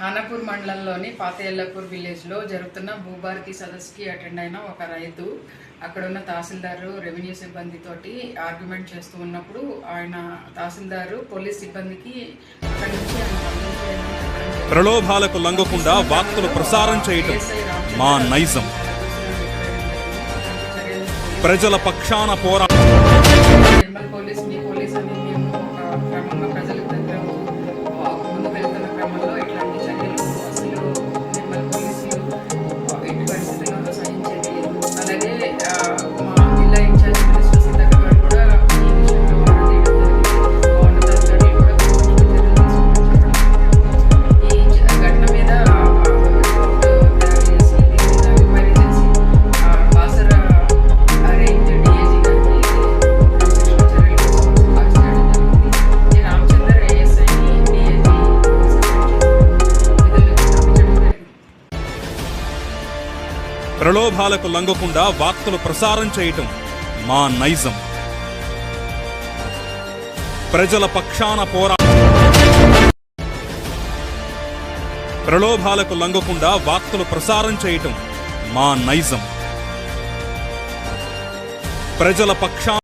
ఎల్లాపూర్ మండలంలోని పాత ఎల్లాపూర్ విలేజ్లో జరుగుతున్న భూభారతి సదస్సుకి అటెండ్ అయిన ఒక రైతు అక్కడ ఉన్న తహసీల్దారు రెవెన్యూ సిబ్బందితోటి ఆర్గ్యుమెంట్ చేస్తూ ఉన్నప్పుడు ఆయన తహసీల్దారు పోలీస్ సిబ్బందికి అక్కడి నుంచి. ప్రలోభాలకు లొంగకుండా వార్తలు ప్రసారం చేయటం మా నైజం ప్రజల పక్షాన పోరా ప్రలోభాలకు లంగకుండా వార్తలు ప్రసారం చేయటం మా నైజం. ప్రజల పక్షాన పోరా ప్రలోభాలకు లంగకుండా వార్తలు ప్రసారం చేయటం మా నైజం. ప్రజల పక్షాన